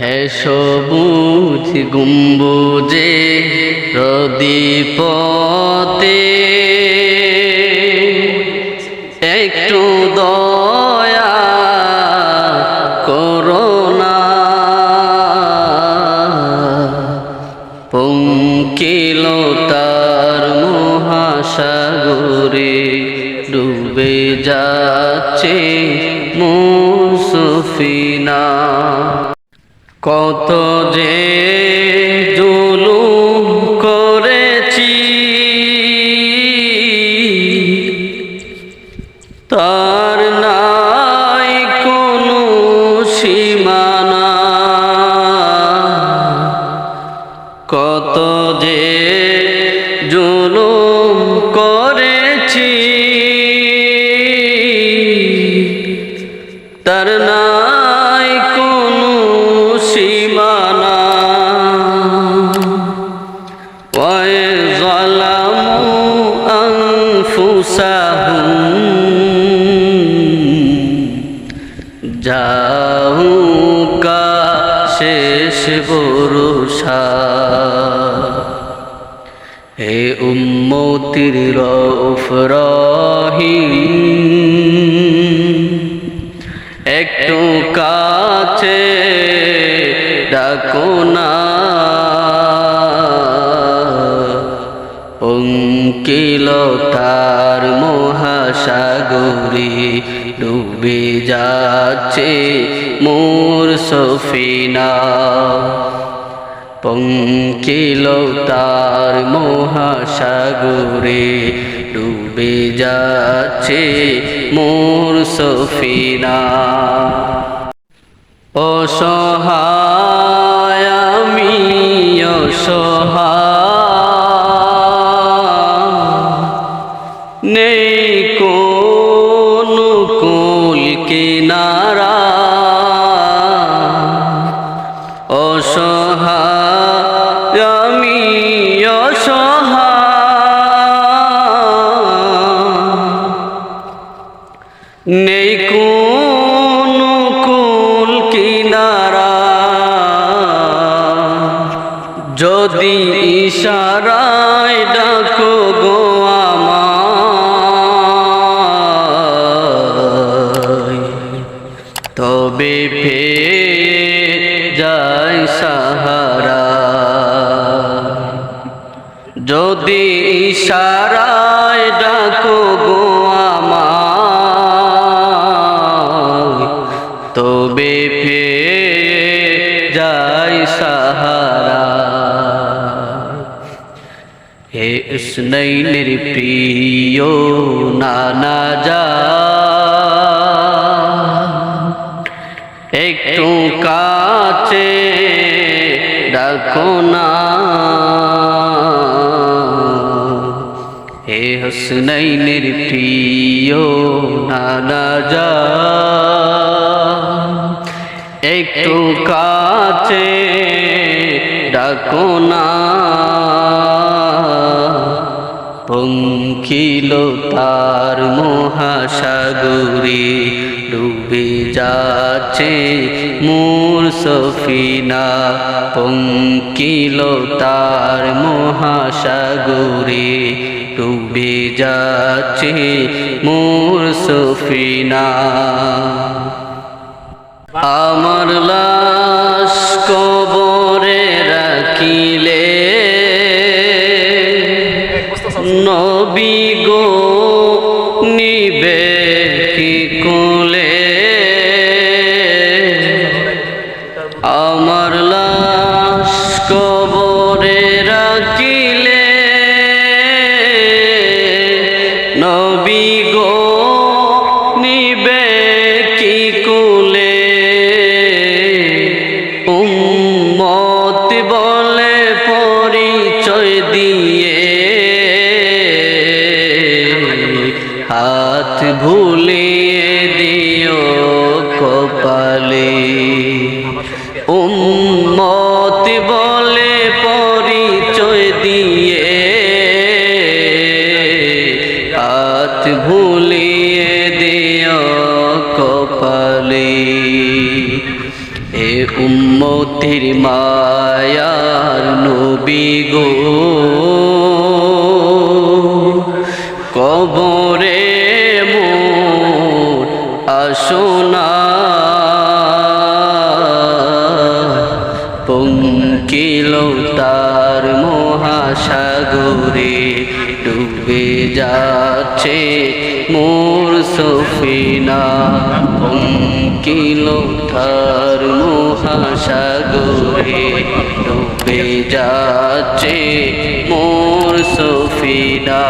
হে সবুজ গুম্বুজে প্রদীপতে একটু দয়া করোনা পঙ্কিলতার মহাসাগরে ডুবে যাচ্ছে মুসফিনা। কত যে জুলুম করেছি তার নাই কোনো সীমানা। কত যে বরুষা হে উম্মতির রফ একটু কাছে ডাকো না। অঙ্কিলতার মহাসাগরে ডুবে যাচ্ছে মোর সফিনা। পঙ্কিলতার মহাসাগরে ডুবে যাচ্ছে মোর সফিনা। অসহায় আমি অসহায় নেই কোন কুল কিনারা অসহায় আমি অসহায়। নেই কোন কুল কিনারা যদি ইশারায় ডাকো তবে ফে যায় সাহারা? যদি ইশারায় ডাকো গো আমায়, তবে ফে যায় সাহারা। হে উসনৈনের প্রিয় নানা যা একটু কাছে ডাকো না। হে হসনৈনের প্রিয় নানা যা। একটু কাছে ডাকো না। পঙ্কিল তার মহাসাগরে ডুবে যাচ্ছে মোর সফিনা পঙ্কিল তার মহাসাগরে ডুবে যাচ্ছে মোর সফিনা। আমার লাশ কবরে রাখিলে নবী গো আমার লাশ কবরে রাখিলে নবী গো নিবে কি কোলে? উম্মত বলে পরিচয় দিয়ে হাত ভুলিয়ে দিও কপালে। উম্মত বলে পরিচয় দিয়ে হাত ভুলিয়ে দিও কপালি। এ উম্মতির মায়ার নবী গো, কবরে মোর আসনা তার মহাসাগরে ডুবে যাচ্ছে মোর সফিনা। পঙ্কিল তার মহাসাগরে ডুবে যাচ্ছে মোর সফিনা।